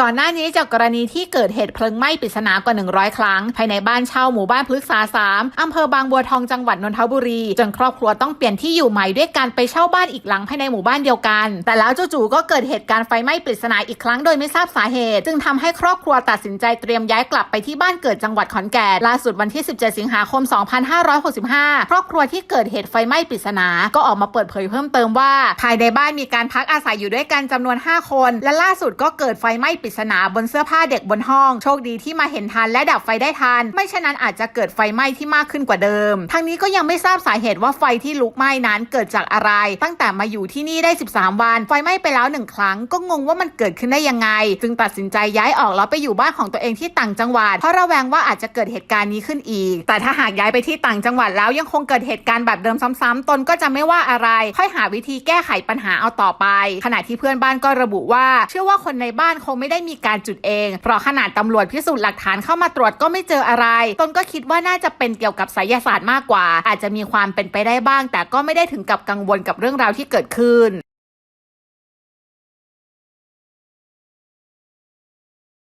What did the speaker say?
ก่อนหน้านี้จากกรณีที่เกิดเหตุเพลิงไหม้ปริศนากว่า 100 ครั้ง ภายในบ้านเช่าหมู่บ้านพฤกษาสามอำเภอบางบัวทองจังหวัดนนทบุรี จนครอบครัวต้องเปลี่ยนที่อยู่ใหม่ด้วยการไปเช่าบ้านอีกหลังภายในหมู่บ้านเดียวกัน แต่แล้วจู่ๆก็เกิดเหตุการณ์ไฟไหม้ปริศนาอีกครั้งโดยไม่ทราบสาเหตุ จึงทำให้ครอบครัวตัดสินใจเตรียมย้ายกลับไปที่บ้านเกิดจังหวัดขอนแก่นล่าสุดวันที่ 17 สิงหาคม 2565 ครอบครัวที่เกิดเหตุไฟไหม้ปริศนาก็ออกมาเปิดเผยเพิ่มเติมว่าภายในบ้านมีการพักอาศัยอยู่ด้วยกันจำนวน 5 คน และล่าสุดก็เกิดไฟไหม้ปริศนาบนเสื้อผ้าเด็กบนห้อง โชคดีที่มาเห็นทันและดับไฟได้ทัน ไม่เช่นนั้นอาจจะเกิดไฟไหม้ที่มากขึ้นกว่าเดิม ทั้งนี้ก็ยังไม่ทราบสาเหตุว่าไฟที่ลุกไหม้นั้นเกิดจากอะไร ตั้งแต่มาอยู่ที่นี่ได้ 13 วัน ไฟไหม้ไปแล้วหนึ่งครั้ง ก็งงว่ามันเกิดขึ้นได้ยังไง จึงตัดสินใจย้ายออกแล้วไปอยู่บ้านของตัวเองที่ต่างจังหวัดเพราะระแวงว่าอาจจะเกิดเหตุการณ์นี้ขึ้นอีก แต่ถ้าหากย้ายไปที่ต่างจังหวัดแล้วยังคงเกิดเหตุการณ์แบบเดิมซ้ำๆตนก็จะไม่ว่าอะไร ค่อยหาวิธีแก้ไขปัญหาเอาต่อไป ขณะที่เพื่อนบ้านก็ระบุว่า เชื่อว่าคนในบ้านคงไม่ได้มีการจุดเอง เพราะขนาดตำรวจพิสูจน์หลักฐานเข้ามาตรวจก็ไม่เจออะไร ตนก็คิดว่าน่าจะเป็นเกี่ยวกับไสยศาสตร์มากกว่า อาจจะมีความเป็นไปได้บ้าง แต่ก็ไม่ได้ถึงกับกังวลกับเรื่องราวที่เกิดขึ้น